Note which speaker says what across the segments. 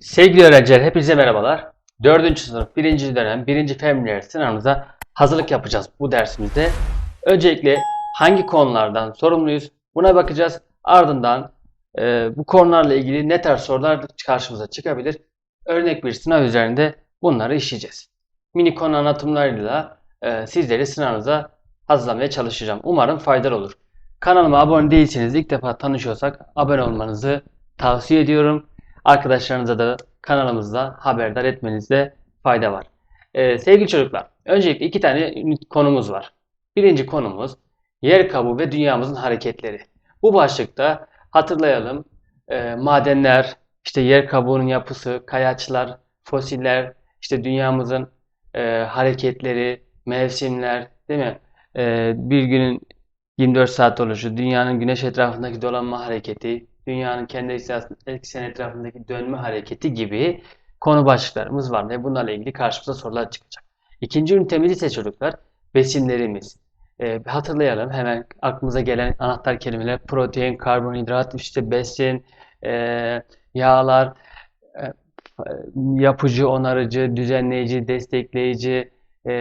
Speaker 1: Sevgili öğrenciler hepinize merhabalar. 4. sınıf 1. dönem 1. fen bilgileri sınavımıza hazırlık yapacağız bu dersimizde. Öncelikle hangi konulardan sorumluyuz buna bakacağız. Ardından e, bu konularla ilgili ne tarz sorular karşımıza çıkabilir. Örnek bir sınav üzerinde bunları işleyeceğiz. Mini konu anlatımlarıyla e, sizleri sınavınıza hazırlamaya çalışacağım. Umarım faydalı olur. Kanalıma abone değilseniz ilk defa tanışıyorsak abone olmanızı tavsiye ediyorum. Arkadaşlarınıza da kanalımızda haberdar etmenizde fayda var. Ee, sevgili çocuklar, öncelikle iki tane konumuz var. Birinci konumuz yer kabuğu ve dünyamızın hareketleri. Bu başlıkta hatırlayalım e, madenler, işte yer kabuğunun yapısı, kayaçlar, fosiller, işte dünyamızın e, hareketleri, mevsimler, değil mi? E, bir günün 24 saat oluşu, dünyanın güneş etrafındaki dolanma hareketi, dünyanın kendi ekseni etrafındaki dönme hareketi gibi konu başlıklarımız var ve bunlarla ilgili karşımıza sorular çıkacak. İkinci ünitemiz ise çocuklar besinlerimiz. Ee, hatırlayalım hemen aklımıza gelen anahtar kelimeler protein, karbonhidrat, işte besin, e, yağlar, e, yapıcı, onarıcı, düzenleyici, destekleyici, e,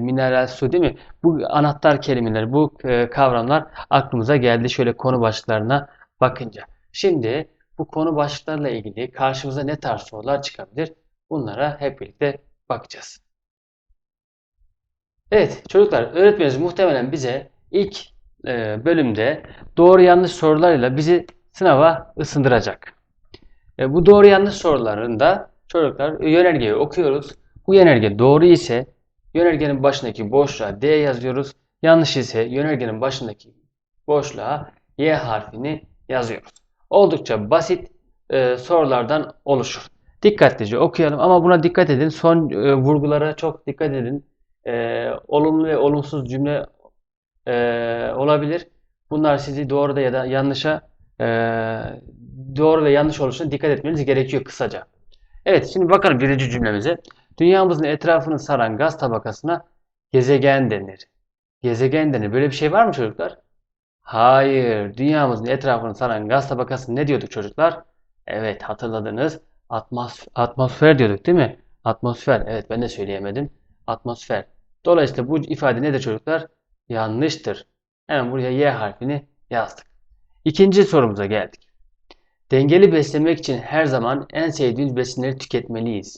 Speaker 1: mineral su değil mi? Bu anahtar kelimeler, bu e, kavramlar aklımıza geldi şöyle konu başlıklarına bakınca. Şimdi bu konu başlıklarla ilgili karşımıza ne tarz sorular çıkabilir? Bunlara hep birlikte bakacağız. Evet çocuklar öğretmenimiz muhtemelen bize ilk e, bölümde doğru yanlış sorularıyla bizi sınava ısındıracak. E, bu doğru yanlış sorularında çocuklar yönergeyi okuyoruz. Bu yönerge doğru ise yönergenin başındaki boşluğa D yazıyoruz. Yanlış ise yönergenin başındaki boşluğa Y harfini yazıyoruz. Oldukça basit e, sorulardan oluşur. Dikkatlice okuyalım ama buna dikkat edin. Son e, vurgulara çok dikkat edin. E, olumlu ve olumsuz cümle e, olabilir. Bunlar sizi doğru da ya da yanlışa e, doğru ve yanlış oluşuna dikkat etmeniz gerekiyor kısaca. Evet şimdi bakalım birinci cümlemize. Dünyamızın etrafını saran gaz tabakasına gezegen denir. Gezegen denir. Böyle bir şey var mı çocuklar? Hayır. Dünyamızın etrafını saran gaz tabakası ne diyorduk çocuklar? Evet hatırladınız. Atmos atmosfer diyorduk değil mi? Atmosfer. Evet ben de söyleyemedim. Atmosfer. Dolayısıyla bu ifade nedir çocuklar? Yanlıştır. Hemen buraya Y harfini yazdık. İkinci sorumuza geldik. Dengeli beslemek için her zaman en sevdiğimiz besinleri tüketmeliyiz.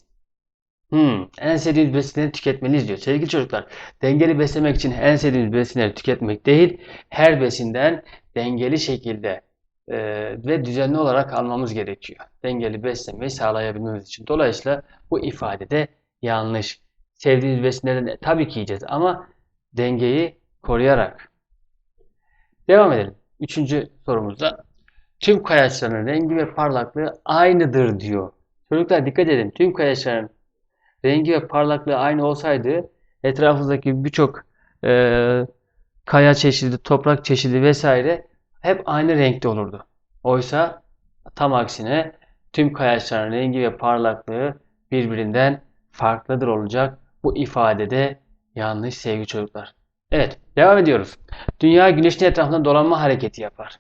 Speaker 1: Hmm, en sevdiğimiz besinleri tüketmeliyiz diyor. Sevgili çocuklar, dengeli beslemek için en sevdiğimiz besinleri tüketmek değil, her besinden dengeli şekilde e, ve düzenli olarak almamız gerekiyor. Dengeli beslemeyi sağlayabilmemiz için. Dolayısıyla bu ifade de yanlış. Sevdiğimiz besinlerden de tabii ki yiyeceğiz ama dengeyi koruyarak. Devam edelim. Üçüncü sorumuzda. Tüm kayaçların rengi ve parlaklığı aynıdır diyor. Çocuklar dikkat edin. Tüm kayaçların rengi ve parlaklığı aynı olsaydı etrafımızdaki birçok e, kaya çeşidi, toprak çeşidi vesaire hep aynı renkte olurdu. Oysa tam aksine tüm kayaçların rengi ve parlaklığı birbirinden farklıdır olacak. Bu ifadede yanlış sevgili çocuklar. Evet, devam ediyoruz. Dünya güneşin etrafında dolanma hareketi yapar.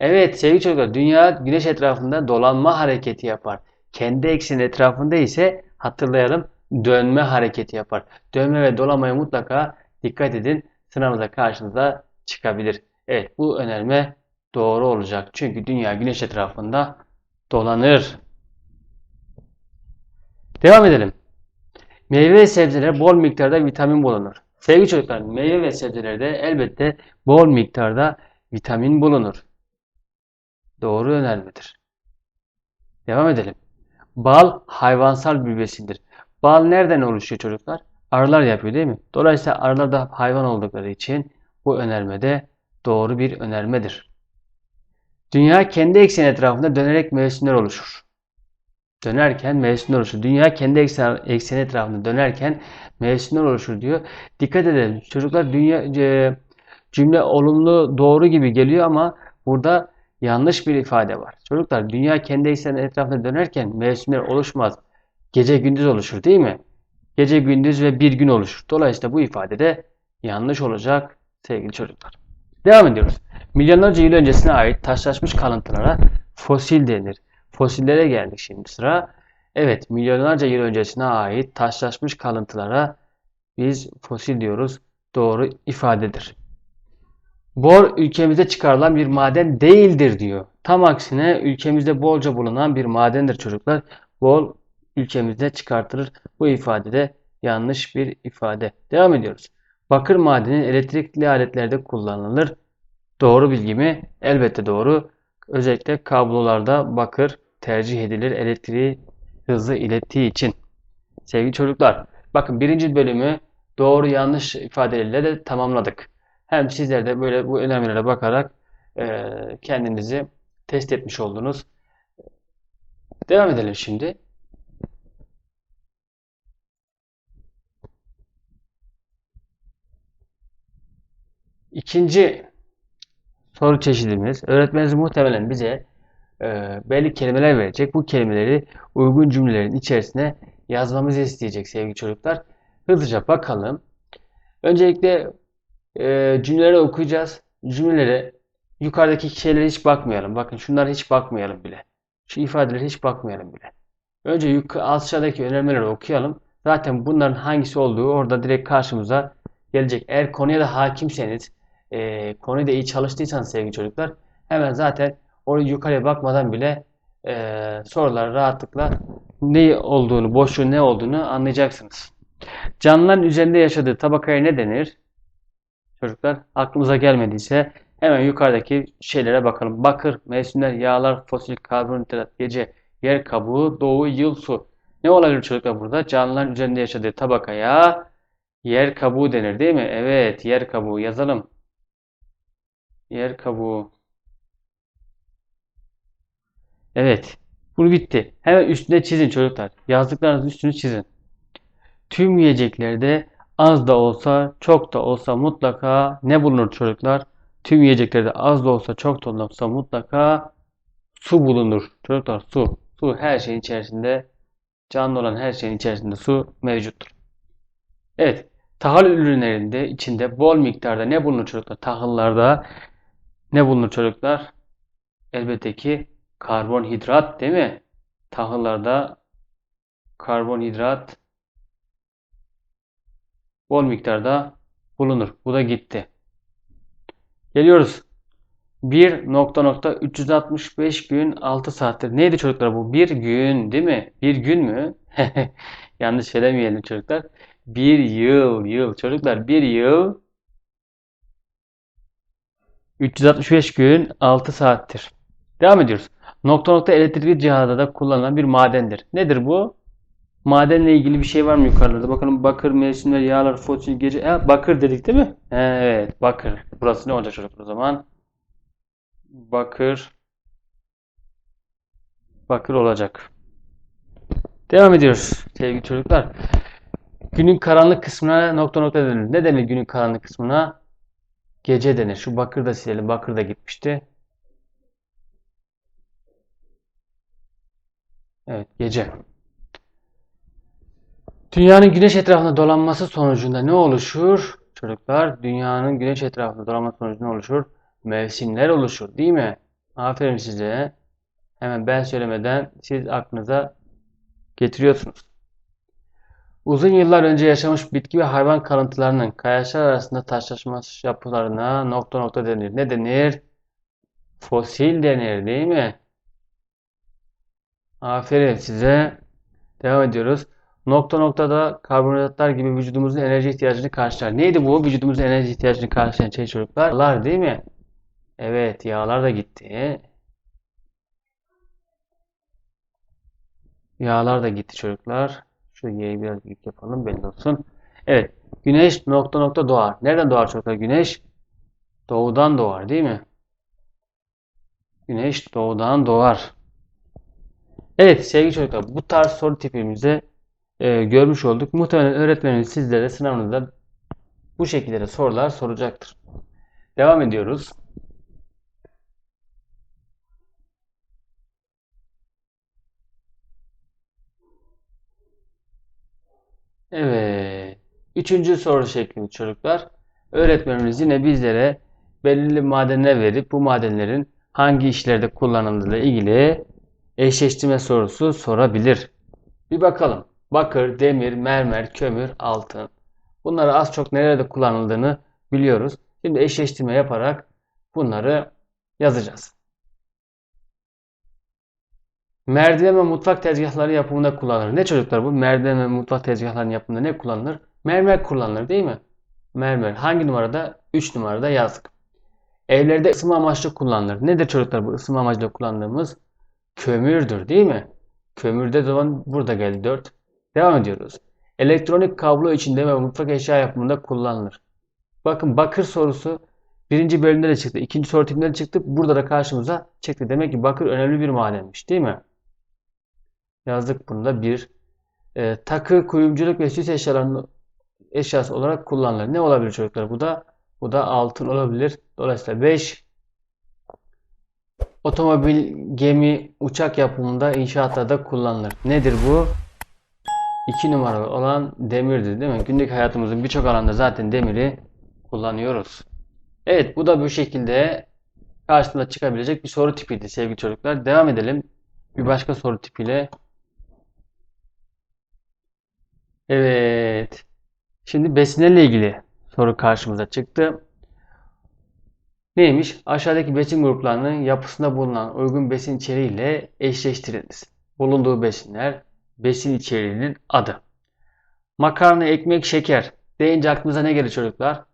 Speaker 1: Evet sevgili çocuklar, dünya güneş etrafında dolanma hareketi yapar. Kendi ekseni etrafında ise hatırlayalım dönme hareketi yapar. Dönme ve dolamaya mutlaka dikkat edin. Sınavda karşınıza çıkabilir. Evet bu önerme doğru olacak. Çünkü dünya güneş etrafında dolanır. Devam edelim. Meyve ve sebzelere bol miktarda vitamin bulunur. Sevgili çocuklar meyve ve sebzelerde elbette bol miktarda vitamin bulunur. Doğru önermedir. Devam edelim. Bal hayvansal bir besindir. Bal nereden oluşuyor çocuklar? Arılar yapıyor değil mi? Dolayısıyla arılar da hayvan oldukları için bu önerme de doğru bir önermedir. Dünya kendi ekseni etrafında dönerek mevsimler oluşur. Dönerken mevsimler oluşur. Dünya kendi ekseni etrafında dönerken mevsimler oluşur diyor. Dikkat edelim. Çocuklar dünya e, cümle olumlu doğru gibi geliyor ama burada yanlış bir ifade var. Çocuklar dünya kendi ekseni etrafında dönerken mevsimler oluşmaz. Gece gündüz oluşur değil mi? Gece gündüz ve bir gün oluşur. Dolayısıyla bu ifade de yanlış olacak sevgili çocuklar. Devam ediyoruz. Milyonlarca yıl öncesine ait taşlaşmış kalıntılara fosil denir. Fosillere geldik şimdi sıra. Evet, milyonlarca yıl öncesine ait taşlaşmış kalıntılara biz fosil diyoruz. Doğru ifadedir. Bor ülkemizde çıkarılan bir maden değildir diyor. Tam aksine ülkemizde bolca bulunan bir madendir çocuklar. Bol ülkemizde çıkartılır. Bu ifadede yanlış bir ifade. Devam ediyoruz. Bakır madeni elektrikli aletlerde kullanılır. Doğru bilgi mi? Elbette doğru. Özellikle kablolarda bakır tercih edilir elektriği hızlı ilettiği için. Sevgili çocuklar, bakın birinci bölümü doğru yanlış ifadeleriyle de tamamladık. Hem sizler de böyle bu önemlilere bakarak e, kendinizi test etmiş oldunuz. Devam edelim şimdi. İkinci soru çeşidimiz öğretmenimiz muhtemelen bize e, belli kelimeler verecek. Bu kelimeleri uygun cümlelerin içerisine yazmamızı isteyecek sevgili çocuklar. Hızlıca bakalım. Öncelikle e, cümleleri okuyacağız. Cümlelere yukarıdaki şeylere hiç bakmayalım. Bakın şunlara hiç bakmayalım bile. Şu ifadelere hiç bakmayalım bile. Önce aşağıdaki önermeleri okuyalım. Zaten bunların hangisi olduğu orada direkt karşımıza gelecek. Eğer konuya da hakimseniz, e, konuyu da iyi çalıştıysanız sevgili çocuklar, hemen zaten oraya yukarıya bakmadan bile e, soruları rahatlıkla ne olduğunu, boşluğun ne olduğunu anlayacaksınız. Canlıların üzerinde yaşadığı tabakaya ne denir? Çocuklar aklımıza gelmediyse hemen yukarıdaki şeylere bakalım. Bakır, mevsimler, yağlar, fosil, karbonhidrat, gece, yer kabuğu, doğu, yıl, su. Ne olabilir çocuklar burada? Canlıların üzerinde yaşadığı tabakaya yer kabuğu denir değil mi? Evet, yer kabuğu yazalım. Yer kabuğu. Evet. Bu bitti. Hemen üstüne çizin çocuklar. Yazdıklarınızın üstünü çizin. Tüm yiyeceklerde az da olsa çok da olsa mutlaka ne bulunur çocuklar? Tüm yiyeceklerde az da olsa çok da olsa mutlaka su bulunur. Çocuklar su. Su her şeyin içerisinde canlı olan her şeyin içerisinde su mevcuttur. Evet. Tahıl ürünlerinde içinde bol miktarda ne bulunur çocuklar? Tahıllarda ne bulunur çocuklar? Elbette ki karbonhidrat değil mi? Tahıllarda karbonhidrat bol miktarda bulunur. Bu da gitti. Geliyoruz. 1 nokta nokta 365 gün 6 saattir. Neydi çocuklar bu? Bir gün değil mi? Bir gün mü? Yanlış söylemeyelim çocuklar. Bir yıl, yıl. Çocuklar bir yıl 365 gün 6 saattir. Devam ediyoruz. Nokta nokta elektrikli cihazda da kullanılan bir madendir. Nedir bu? Madenle ilgili bir şey var mı yukarıda? Bakalım bakır, mevsimler, yağlar, fosil, gece. E, bakır dedik değil mi? Evet, bakır. Burası ne olacak çocuklar o zaman? Bakır. Bakır olacak. Devam ediyoruz sevgili çocuklar. Günün karanlık kısmına nokta nokta denir. Ne denir günün karanlık kısmına? Gece denir. Şu bakır da silelim. Bakır da gitmişti. Evet, gece. Dünyanın güneş etrafında dolanması sonucunda ne oluşur? Çocuklar, dünyanın güneş etrafında dolanması sonucunda ne oluşur? Mevsimler oluşur, değil mi? Aferin size. Hemen ben söylemeden siz aklınıza getiriyorsunuz. Uzun yıllar önce yaşamış bitki ve hayvan kalıntılarının kayaçlar arasında taşlaşmış yapılarına nokta nokta denir. Ne denir? Fosil denir, değil mi? Aferin size. Devam ediyoruz. Nokta noktada karbonhidratlar gibi vücudumuzun enerji ihtiyacını karşılar. Neydi bu? Vücudumuzun enerji ihtiyacını karşılayan şey çocuklar. Yağlar değil mi? Evet yağlar da gitti. Yağlar da gitti çocuklar. Şu y'yi biraz büyük yapalım belli olsun. Evet. Güneş nokta nokta doğar. Nereden doğar çocuklar? Güneş doğudan doğar değil mi? Güneş doğudan doğar. Evet sevgili çocuklar bu tarz soru tipimizi e, görmüş olduk. Muhtemelen öğretmeniniz sizlere sınavınızda bu şekilde sorular soracaktır. Devam ediyoruz. Evet. Üçüncü soru şeklimiz çocuklar. Öğretmenimiz yine bizlere belirli madenler verip bu madenlerin hangi işlerde kullanıldığı ile ilgili eşleştirme sorusu sorabilir. Bir bakalım. Bakır, demir, mermer, kömür, altın. Bunları az çok nerede kullanıldığını biliyoruz. Şimdi eşleştirme yaparak bunları yazacağız. Merdiven ve mutfak tezgahları yapımında kullanılır. Ne çocuklar bu? Merdiven ve mutfak tezgahlarının yapımında ne kullanılır? Mermer kullanılır değil mi? Mermer. Hangi numarada? 3 numarada yazdık. Evlerde ısınma amaçlı kullanılır. Nedir çocuklar bu ısınma amaçlı kullandığımız? Kömürdür değil mi? Kömürde zaman burada geldi 4. Devam ediyoruz. Elektronik kablo içinde ve mutfak eşya yapımında kullanılır. Bakın bakır sorusu birinci bölümde de çıktı. ikinci soru tipinde de çıktı. Burada da karşımıza çıktı. Demek ki bakır önemli bir madenmiş değil mi? Yazdık bunu da bir. E, takı, kuyumculuk ve süs eşyalarının eşyası olarak kullanılır. Ne olabilir çocuklar? Bu da bu da altın olabilir. Dolayısıyla 5 otomobil, gemi, uçak yapımında inşaatlarda kullanılır. Nedir bu? 2 numaralı olan demirdir değil mi? Günlük hayatımızın birçok alanda zaten demiri kullanıyoruz. Evet bu da bu şekilde karşımıza çıkabilecek bir soru tipiydi sevgili çocuklar. Devam edelim. Bir başka soru tipiyle. Evet. Şimdi besinlerle ilgili soru karşımıza çıktı. Neymiş? Aşağıdaki besin gruplarının yapısında bulunan uygun besin içeriğiyle eşleştiriniz. Bulunduğu besinler besin içeriğinin adı. Makarna, ekmek, şeker deyince aklımıza ne gelir çocuklar?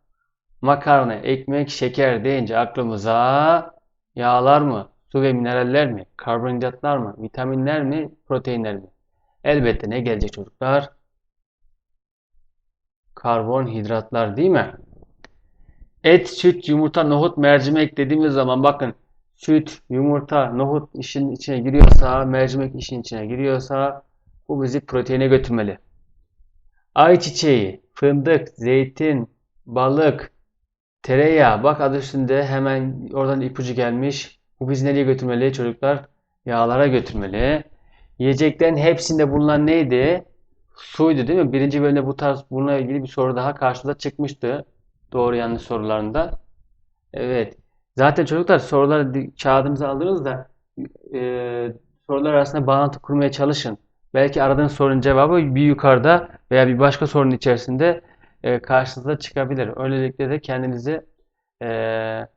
Speaker 1: Makarna, ekmek, şeker deyince aklımıza yağlar mı, su ve mineraller mi, karbonhidratlar mı, vitaminler mi, proteinler mi? Elbette ne gelecek çocuklar? Karbonhidratlar değil mi? Et, süt, yumurta, nohut, mercimek dediğimiz zaman bakın süt, yumurta, nohut işin içine giriyorsa, mercimek işin içine giriyorsa bu bizi proteine götürmeli. Ayçiçeği, fındık, zeytin, balık, tereyağı. Bak adı üstünde hemen oradan ipucu gelmiş. Bu bizi nereye götürmeli çocuklar? Yağlara götürmeli. Yiyeceklerin hepsinde bulunan neydi? Suydu değil mi? Birinci bölümde bu tarz bununla ilgili bir soru daha karşımıza çıkmıştı. Doğru yanlış sorularında. Evet. Zaten çocuklar soruları kağıdınıza aldınız da e, sorular arasında bağlantı kurmaya çalışın. Belki aradığınız sorunun cevabı bir yukarıda veya bir başka sorunun içerisinde e, karşınıza çıkabilir. Öylelikle de kendinizi e,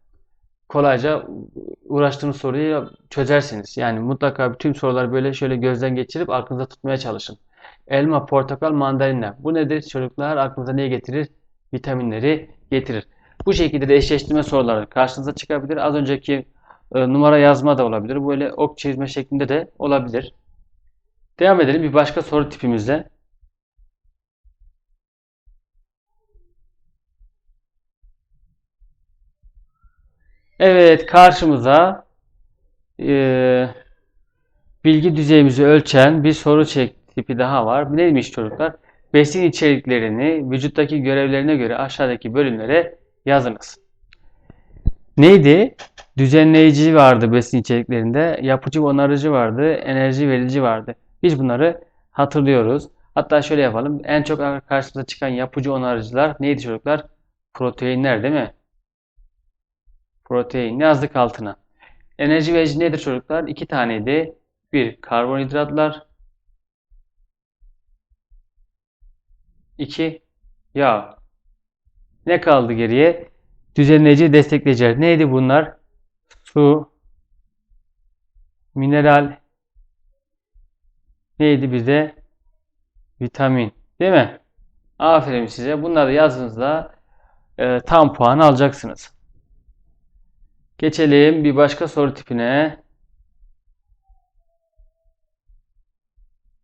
Speaker 1: kolayca uğraştığınız soruyu çözersiniz. Yani mutlaka bütün soruları böyle şöyle gözden geçirip aklınıza tutmaya çalışın. Elma, portakal, mandalina. Bu nedir çocuklar? Aklınıza ne getirir? Vitaminleri getirir. Bu şekilde de eşleştirme soruları karşınıza çıkabilir. Az önceki e, numara yazma da olabilir. Böyle ok çizme şeklinde de olabilir. Devam edelim bir başka soru tipimizle. Evet karşımıza e, bilgi düzeyimizi ölçen bir soru çek tipi daha var. Neymiş çocuklar? Besin içeriklerini vücuttaki görevlerine göre aşağıdaki bölümlere yazınız. Neydi? Düzenleyici vardı besin içeriklerinde, yapıcı onarıcı vardı, enerji verici vardı. Biz bunları hatırlıyoruz. Hatta şöyle yapalım. En çok karşımıza çıkan yapıcı onarıcılar neydi çocuklar? Proteinler değil mi? Protein. Ne yazdık altına? Enerji verici nedir çocuklar? İki taneydi. Bir karbonhidratlar. iki yağ. Ne kaldı geriye? Düzenleyici, destekleyiciler. Neydi bunlar? Su, mineral, neydi bize? Vitamin. Değil mi? Aferin size. Bunları yazdığınızda e, tam puan alacaksınız. Geçelim bir başka soru tipine.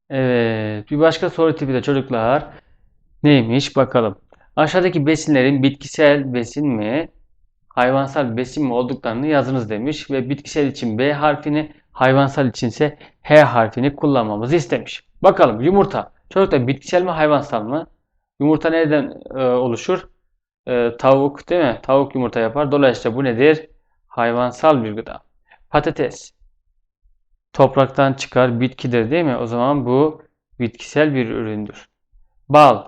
Speaker 1: Evet, bir başka soru tipi de çocuklar neymiş bakalım. Aşağıdaki besinlerin bitkisel besin mi, hayvansal besin mi olduklarını yazınız demiş ve bitkisel için B harfini, hayvansal içinse H harfini kullanmamızı istemiş. Bakalım yumurta. Çocuklar bitkisel mi hayvansal mı? Yumurta nereden e, oluşur? E, tavuk değil mi? Tavuk yumurta yapar. Dolayısıyla bu nedir? Hayvansal bir gıda. Patates. Topraktan çıkar bitkidir değil mi? O zaman bu bitkisel bir üründür. Bal.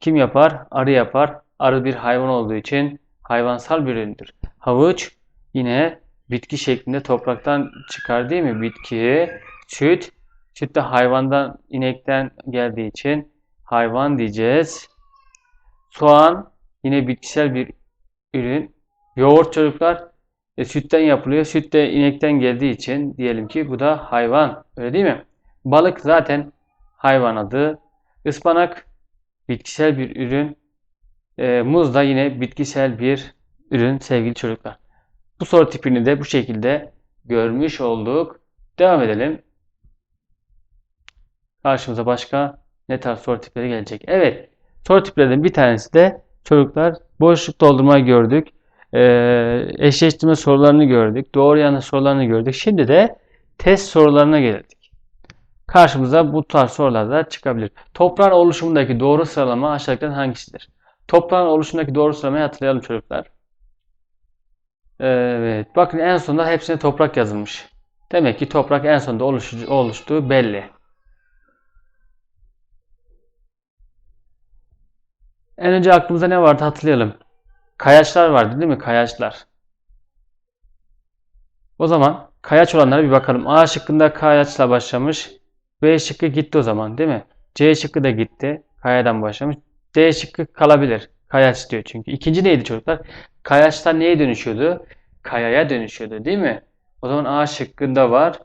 Speaker 1: Kim yapar? Arı yapar. Arı bir hayvan olduğu için hayvansal bir üründür. Havuç yine bitki şeklinde topraktan çıkar değil mi? Bitki. Süt. Süt de hayvandan, inekten geldiği için hayvan diyeceğiz. Soğan yine bitkisel bir ürün. Yoğurt çocuklar e, sütten yapılıyor. Süt de inekten geldiği için diyelim ki bu da hayvan. Öyle değil mi? Balık zaten hayvan adı. Ispanak bitkisel bir ürün. E, muz da yine bitkisel bir ürün sevgili çocuklar. Bu soru tipini de bu şekilde görmüş olduk. Devam edelim. Karşımıza başka ne tarz soru tipleri gelecek? Evet. Soru tiplerinden bir tanesi de çocuklar boşluk doldurmayı gördük. Ee, eşleştirme sorularını gördük. Doğru yanlış sorularını gördük. Şimdi de test sorularına geldik. Karşımıza bu tarz sorular da çıkabilir. Toprağın oluşumundaki doğru sıralama aşağıdakilerden hangisidir? Toprağın oluşumundaki doğru sıralamayı hatırlayalım çocuklar. Evet. Bakın en sonunda hepsine toprak yazılmış. Demek ki toprak en sonunda oluşu, oluştuğu belli. En önce aklımıza ne vardı hatırlayalım. Kayaçlar vardı değil mi? Kayaçlar. O zaman kayaç olanlara bir bakalım. A şıkkında kayaçla başlamış. B şıkkı gitti o zaman değil mi? C şıkkı da gitti. Kayadan başlamış. D şıkkı kalabilir. Kayaç diyor çünkü. İkinci neydi çocuklar? Kayaçlar neye dönüşüyordu? Kayaya dönüşüyordu değil mi? O zaman A şıkkında var.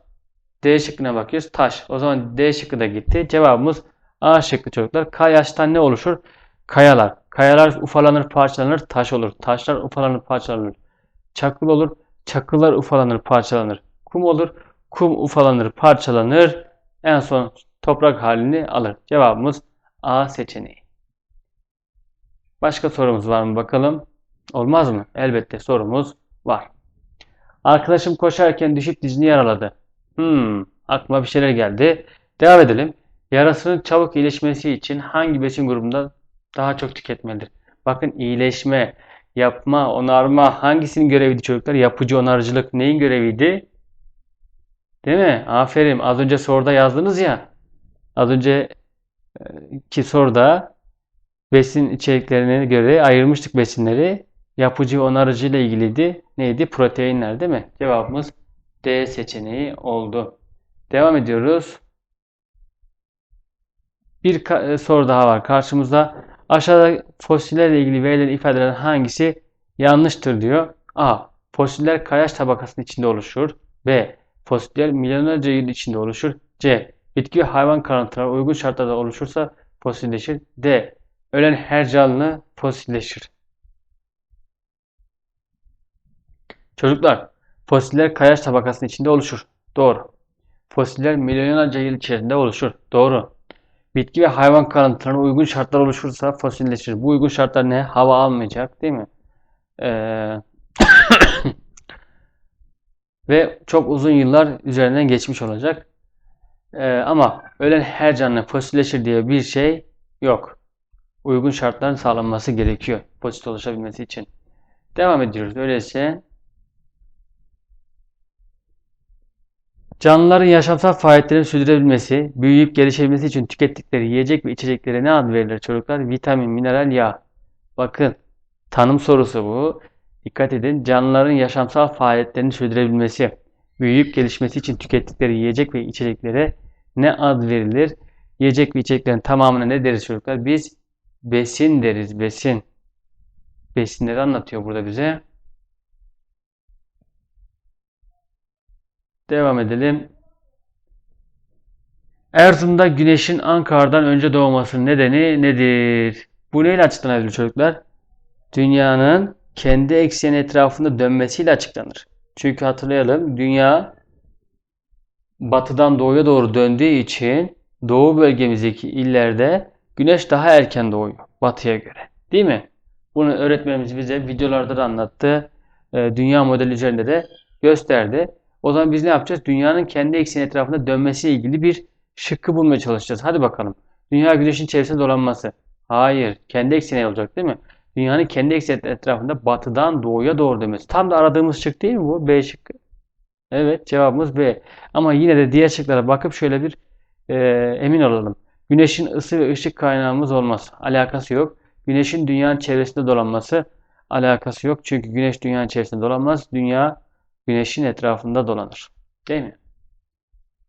Speaker 1: D şıkkına bakıyoruz. Taş. O zaman D şıkkı da gitti. Cevabımız A şıkkı çocuklar. Kayaçtan ne oluşur? Kayalar. Kayalar ufalanır, parçalanır, taş olur. Taşlar ufalanır, parçalanır. Çakıl olur, çakıllar ufalanır, parçalanır. Kum olur, kum ufalanır, parçalanır. En son toprak halini alır. Cevabımız A seçeneği. Başka sorumuz var mı bakalım? Olmaz mı? Elbette sorumuz var. Arkadaşım koşarken düşüp dizini yaraladı. Hmm, aklıma bir şeyler geldi. Devam edelim. Yarasının çabuk iyileşmesi için hangi besin grubunda daha çok tüketmelidir? Bakın iyileşme, yapma, onarma hangisinin göreviydi çocuklar? Yapıcı onarıcılık neyin göreviydi? Değil mi? Aferin. Az önce soruda yazdınız ya. Az önce e, ki soruda besin içeriklerine göre ayırmıştık besinleri. Yapıcı onarıcı ile ilgiliydi. Neydi? Proteinler değil mi? Cevabımız D seçeneği oldu. Devam ediyoruz. Bir e, soru daha var karşımızda. Aşağıda fosillerle ilgili verilen ifadelerin hangisi yanlıştır diyor. A. Fosiller kayaç tabakasının içinde oluşur. B. Fosiller milyonlarca yıl içinde oluşur. C. Bitki ve hayvan kalıntıları uygun şartlarda oluşursa fosilleşir. D. Ölen her canlı fosilleşir. Çocuklar, fosiller kayaç tabakasının içinde oluşur. Doğru. Fosiller milyonlarca yıl içerisinde oluşur. Doğru. Bitki ve hayvan kalıntılarına uygun şartlar oluşursa fosilleşir. Bu uygun şartlar ne? Hava almayacak değil mi? Ee... ve çok uzun yıllar üzerinden geçmiş olacak. Ee, ama ölen her canlı fosilleşir diye bir şey yok. Uygun şartların sağlanması gerekiyor fosil oluşabilmesi için. Devam ediyoruz. Öyleyse Canlıların yaşamsal faaliyetlerini sürdürebilmesi, büyüyüp gelişebilmesi için tükettikleri yiyecek ve içeceklere ne ad verilir çocuklar? Vitamin, mineral, yağ. Bakın tanım sorusu bu. Dikkat edin. Canlıların yaşamsal faaliyetlerini sürdürebilmesi, büyüyüp gelişmesi için tükettikleri yiyecek ve içeceklere ne ad verilir? Yiyecek ve içeceklerin tamamına ne deriz çocuklar? Biz besin deriz. Besin. Besinleri anlatıyor burada bize. Devam edelim. Erzurum'da güneşin Ankara'dan önce doğmasının nedeni nedir? Bu neyle açıklanabilir çocuklar? Dünyanın kendi ekseni etrafında dönmesiyle açıklanır. Çünkü hatırlayalım dünya batıdan doğuya doğru döndüğü için doğu bölgemizdeki illerde güneş daha erken doğuyor batıya göre. Değil mi? Bunu öğretmenimiz bize videolarda da anlattı. Ee, dünya modeli üzerinde de gösterdi. O zaman biz ne yapacağız? Dünyanın kendi ekseni etrafında dönmesiyle ilgili bir şıkkı bulmaya çalışacağız. Hadi bakalım. Dünya güneşin çevresinde dolanması. Hayır. Kendi ekseni olacak değil mi? Dünyanın kendi ekseni etrafında batıdan doğuya doğru dönmesi. Tam da aradığımız şık değil mi bu? B şıkkı. Evet cevabımız B. Ama yine de diğer şıklara bakıp şöyle bir e, emin olalım. Güneşin ısı ve ışık kaynağımız olmaz. Alakası yok. Güneşin dünyanın çevresinde dolanması alakası yok. Çünkü güneş dünyanın çevresinde dolanmaz. Dünya güneşin etrafında dolanır. Değil mi?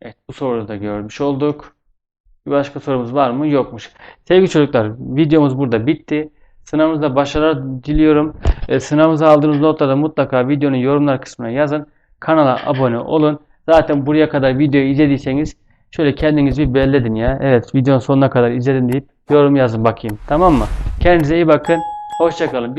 Speaker 1: Evet, bu soruyu da görmüş olduk. Bir başka sorumuz var mı? Yokmuş. Sevgili çocuklar, videomuz burada bitti. Sınavınızda başarılar diliyorum. E, sınavınıza aldığınız notları mutlaka videonun yorumlar kısmına yazın. Kanala abone olun. Zaten buraya kadar videoyu izlediyseniz şöyle kendiniz bir belledin ya. Evet, videonun sonuna kadar izledim deyip yorum yazın bakayım. Tamam mı? Kendinize iyi bakın. Hoşçakalın.